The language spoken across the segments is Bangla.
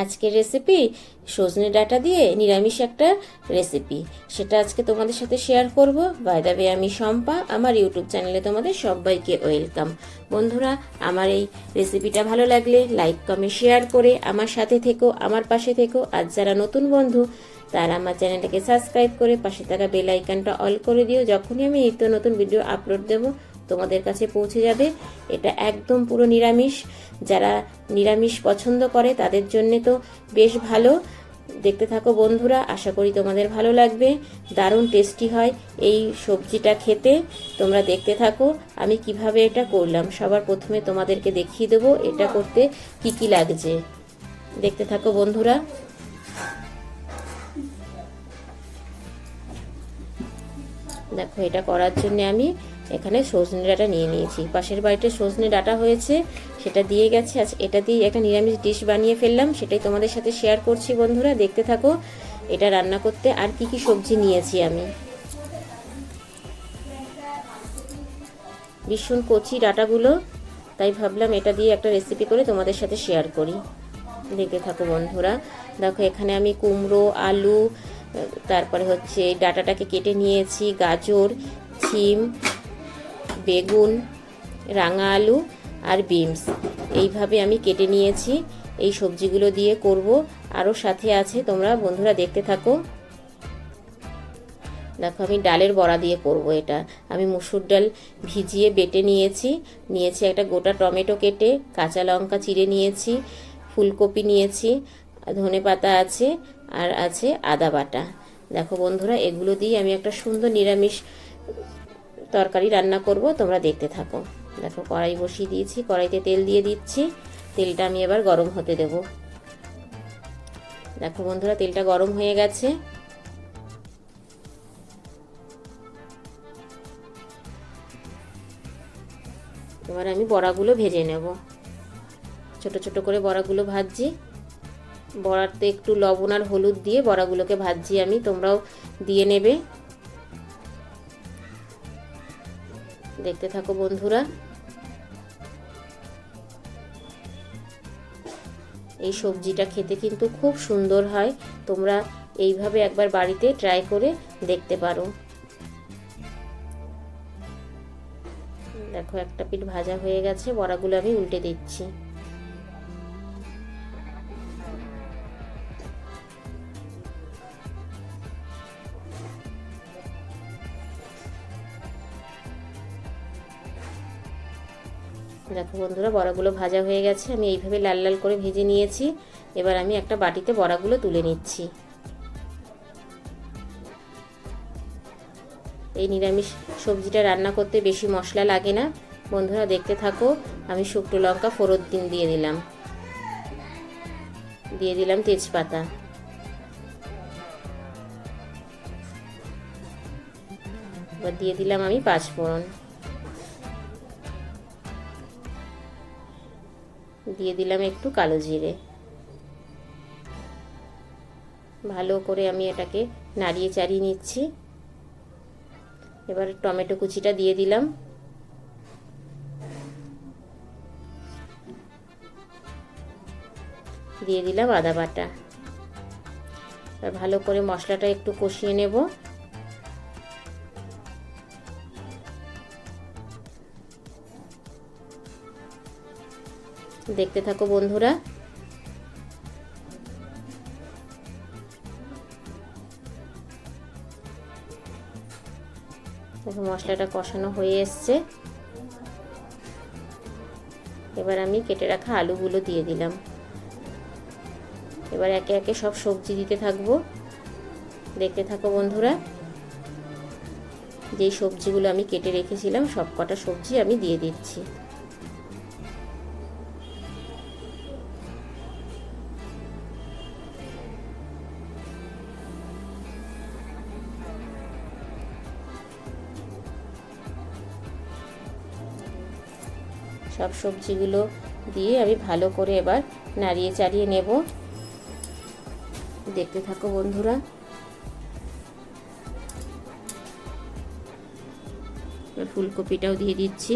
আজকের রেসিপি সজনে ডাটা দিয়ে নিরামিষ একটা রেসিপি সেটা আজকে তোমাদের সাথে শেয়ার করব। বাইদাবে আমি শম্পা, আমার ইউটিউব চ্যানেলে তোমাদের সবাইকে ওয়েলকাম বন্ধুরা, আমার এই রেসিপিটা ভালো লাগলে লাইক কমেন্ট শেয়ার করে আমার সাথে থেকো, আমার পাশে থেকো। আর যারা নতুন বন্ধু, তারা আমার চ্যানেলটাকে সাবস্ক্রাইব করে পাশে থাকা বেল আইকনটা অল করে দিও। যখনই আমি নিত্য নতুন ভিডিও আপলোড দেবো তোমাদের কাছে পৌঁছে যাবে। এটা একদম পুরো নিরামিষ। যারা নিরামিষ পছন্দ করে, তাদের জন্যে তো বেশ ভালো। দেখতে থাকো বন্ধুরা, আশা করি তোমাদের ভালো লাগবে। দারুণ টেস্টি হয় এই সবজিটা খেতে। তোমরা দেখতে থাকো আমি কীভাবে এটা করলাম। সবার প্রথমে তোমাদেরকে দেখিয়ে দেবো এটা করতে কি কি লাগছে। দেখতে থাকো বন্ধুরা। দেখো এটা করার জন্য আমি এখানে সজনে ডাটা নিয়ে নিয়েছি। পাশের বাড়িতে সজনে ডাটা হয়েছে, সেটা দিয়ে গেছে। আজ এটা দিয়ে একটা নিরামিষ ডিশ বানিয়ে ফেললাম, সেটাই তোমাদের সাথে শেয়ার করছি বন্ধুরা, দেখতে থাকো। এটা রান্না করতে আর কি কি সবজি নিয়েছি আমি। ভীষণ কচি ডাটাগুলো, তাই ভাবলাম এটা দিয়ে একটা রেসিপি করে তোমাদের সাথে শেয়ার করি। দেখতে থাকো বন্ধুরা, দেখো এখানে আমি কুমড়ো, আলু, তারপরে হচ্ছে ডাটাটাকে কেটে নিয়েছি, গাজর, ছিম বেগুন, রাঙা আলু আর বিমস এইভাবে আমি কেটে নিয়েছি। এই সবজিগুলো দিয়ে করব। আরও সাথে আছে, তোমরা বন্ধুরা দেখতে থাকো। দেখো, আমি ডালের বড়া দিয়ে করব এটা। আমি মুসুর ডাল ভিজিয়ে বেটে নিয়েছি। নিয়েছি একটা গোটা টমেটো কেটে, কাঁচা লঙ্কা চিড়ে নিয়েছি, ফুলকপি নিয়েছি, ধনে পাতা আছে আর আছে আদা বাটা। দেখো বন্ধুরা, এগুলো দিয়ে আমি একটা সুন্দর নিরামিষ তরকারি রান্না করব, তোমরা দেখতে থাকো। দেখো, কড়াই বসিয়ে দিয়েছি, কড়াইতে তেল দিয়ে দিচ্ছি। তেলটা আমি এবার গরম হতে দেব। দেখো বন্ধুরা, তেলটা গরম হয়ে গেছে। এবার আমি বড়াগুলো ভেজে নেব। ছোট ছোট করে বড়াগুলো ভাজছি। বড়াতে একটু লবণ আর হলুদ দিয়ে বড়াগুলোকে ভাজছি আমি, তোমরাও দিয়ে নেবে। দেখতে থাকো বন্ধুরা। এই সবজিটা খেতে কিন্তু খুব সুন্দর হয়। তোমরা এইভাবে একবার বাড়িতে ট্রাই করে দেখতে পারো। দেখো, একটা পিঠ ভাজা হয়ে গেছে, বড়াগুলো আমি উল্টে দিচ্ছি। দেখো বন্ধুরা, বড়াগুলো ভাজা হয়ে গেছে। আমি এইভাবে লাল লাল করে ভেজে নিয়েছি। এবার আমি একটা বাটিতে বড়াগুলো তুলে নিচ্ছি। এই নিরামিষ সবজিটা রান্না করতে বেশি মশলা লাগে না। বন্ধুরা, দেখতে থাকো, আমি শুকনো লঙ্কা ফোড়ন দিন দিয়ে দিলাম। দিয়ে দিলাম তেজপাতা। এবার দিয়ে দিলাম আমি পাঁচ দিয়ে দিলাম একটু কালো জিরে। ভালো করে আমি এটাকে নাড়িয়ে চাড়িয়ে নিচ্ছি। এবার টমেটো কুচিটা দিয়ে দিলাম। দিয়ে দিলাম আদা বাটা। ভালো করে মশলাটা একটু কষিয়ে নেব। দেখতে থাকো বন্ধুরা। মশলাটা কষানো হয়ে এসছে। এবার আমি কেটে রাখা আলুগুলো দিয়ে দিলাম। এবার একে একে সব সবজি দিতে থাকব। দেখতে থাকো বন্ধুরা। যেই সবজিগুলো আমি কেটে রেখেছিলাম সব কটা সবজি আমি দিয়ে দিচ্ছি। সব সবজিগুলো দিয়ে আমি ভালো করে এবার নাড়িয়ে চাড়িয়ে নেব। দেখতে থাকো বন্ধুরা। ফুলকপিটাও দিয়ে দিচ্ছি।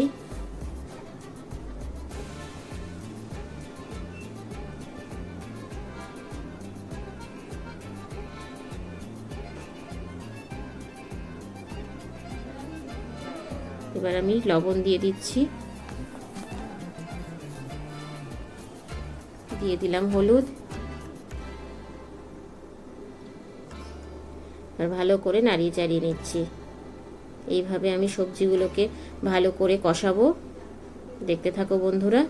এবার আমি লবণ দিয়ে দিচ্ছি। দিয়ে দিলাম হলুদ। আর ভালো করে নাড়িয়ে চাড়িয়ে নিচ্ছি। এইভাবে আমি সবজিগুলোকে ভালো করে কষাবো। দেখতে থাকো বন্ধুরা।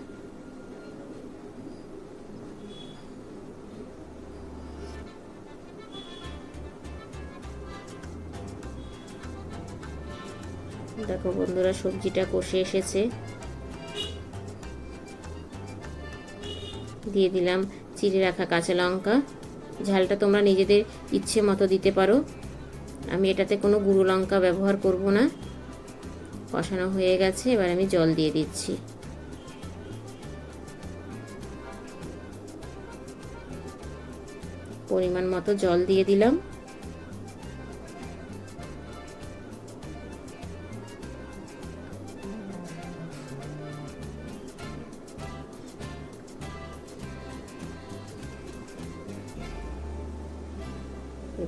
দেখো বন্ধুরা, সবজিটা কষে এসেছে। দিয়ে দিলাম, চিড়ে রাখা কাঁচা লঙ্কা। ঝালটা তোমরা নিজেদের ইচ্ছে মতো দিতে পারো। আমি এটাতে কোনো গুঁড়ো লঙ্কা ব্যবহার করব না। কষানো হয়ে গেছে, এবার আমি জল দিয়ে দিচ্ছি। পরিমাণ মতো জল দিয়ে দিলাম।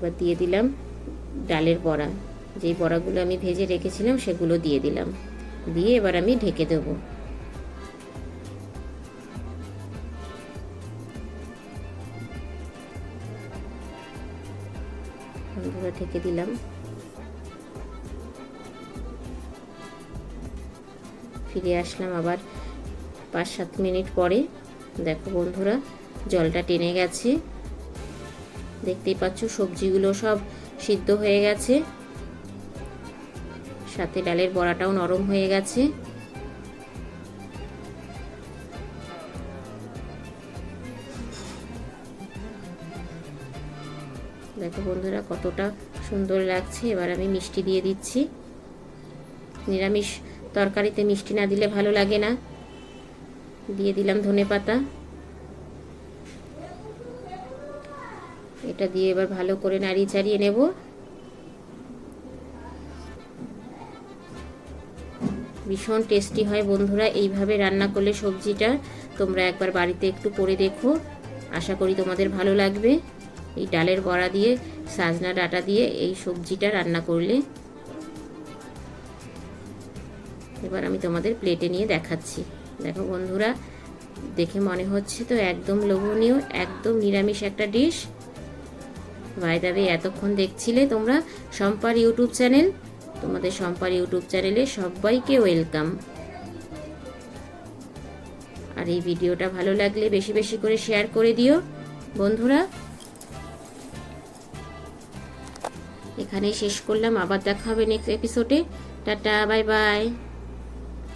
এবার দিয়ে দিলাম ডালের বড়া। যেই বড়াগুলো আমি ভেজে রেখেছিলাম, সেগুলো দিয়ে দিলাম। দিয়ে এবার আমি ঢেকে দেব। বন্ধুরা, ঢেকে দিলাম। ফিরে আসলাম আবার পাঁচ সাত মিনিট পরে। দেখো বন্ধুরা, জলটা টেনে গেছে। দেখতেই পাচ্ছ, সবজিগুলো সব সিদ্ধ হয়ে গেছে। সাথে ডালের বড়াটাও নরম হয়ে গেছে। দেখো বন্ধুরা, কতটা সুন্দর লাগছে। এবার আমি মিষ্টি দিয়ে দিচ্ছি। নিরামিষ তরকারিতে মিষ্টি না দিলে ভালো লাগে না। দিয়ে দিলাম ধনে পাতা এটা দিয়ে এবার ভালো করে নাড়িয়ে চাড়িয়ে নেব। ভীষণ টেস্টি হয় বন্ধুরা, এইভাবে রান্না করলে সবজিটা তোমরা একবার বাড়িতে একটু করে দেখো। আশা করি তোমাদের ভালো লাগবে। এই ডালের বড়া দিয়ে, সাজনা ডাটা দিয়ে এই সবজিটা রান্না করলে। এবার আমি তোমাদের প্লেটে নিয়ে দেখাচ্ছি। দেখো বন্ধুরা, দেখে মনে হচ্ছে তো একদম লোভনীয়, একদম নিরামিষ একটা ডিশ ভাইদাবে এতক্ষণ দেখছিলে তোমরা সম্পার ইউটিউব চ্যানেল। তোমাদের সম্পার ইউটিউব চ্যানেলে সবাইকে ওয়েলকাম। আর এই ভিডিওটা ভালো লাগলে বেশি বেশি করে শেয়ার করে দিও। বন্ধুরা, এখানেই শেষ করলাম। আবার দেখা হবে নেক্সট এপিসোডে টাটা, বাই বাই।